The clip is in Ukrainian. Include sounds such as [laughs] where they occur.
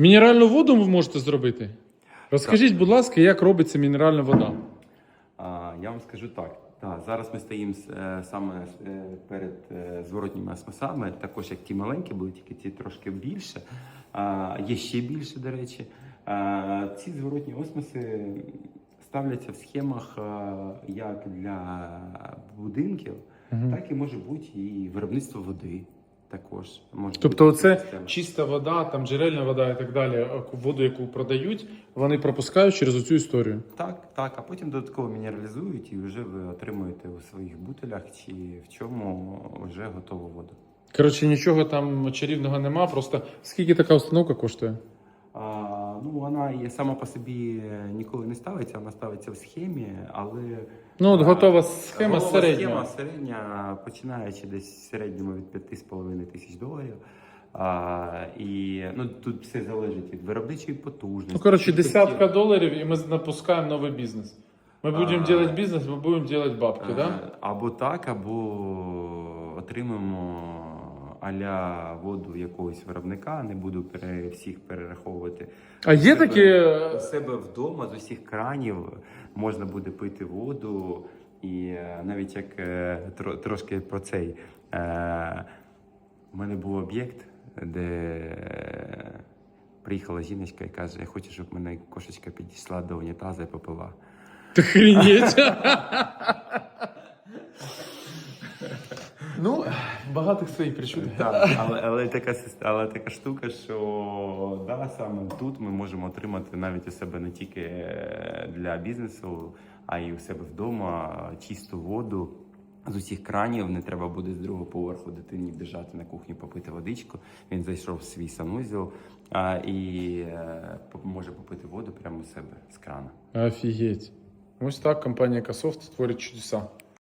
Мінеральну воду ви можете зробити? Розкажіть, будь ласка, як робиться мінеральна вода? А, я вам скажу так. Так, зараз ми стоїмо е, саме е, перед е, зворотніми осмосами, також як ті маленькі були, тільки ці трошки більше. А, є ще більше, до речі. А, ці зворотні осмоси ставляться в схемах як для будинків, так і може бути і виробництво води. Також може Тобто, це чиста вода, там джерельна вода і так далі, воду, яку продають, вони пропускають через оцю історію. Так, так, а потім додатково мінералізують і вже ви отримуєте у своїх бутилях чи в чому вже готову воду. Коротше, нічого там чарівного нема, просто скільки така установка коштує? А, ну, вона є сама по собі ніколи не ставиться, вона ставиться в схемі, але Ну, от готова схема готова середня. Схема середня, починаючи десь в середньому від 5,5 тисяч доларів. А, і ну, тут все залежить від виробничої потужності. Ну, коротше, десятка доларів, і ми запускаємо новий бізнес. Ми будемо А. робити бізнес, ми будемо робити бабки, Е, да? Або так, або отримаємо аля воду якогось виробника, не буду пере, всіх перераховувати. А є себе- такі. у себе вдома з усіх кранів можна буде пити воду, і е, навіть як е, тро, трошки про цей. Е, у мене був об'єкт, де е, приїхала жіночка і каже: Я хочу, щоб мене кошечка підійшла до унітаза і попила. Охренеть. [laughs] Ну, багатих своїх причуд. Так, але, але, така, але така штука, що да, саме тут ми можемо отримати навіть у себе не тільки е, для бізнесу, а й у себе вдома чисту воду. З усіх кранів не треба буде з другого поверху дитині біжати на кухню попити водичку. Він зайшов в свій санузел а, і е, може попити воду прямо у себе з крана. Офігеть. Ось так компанія Касофт творить чудеса.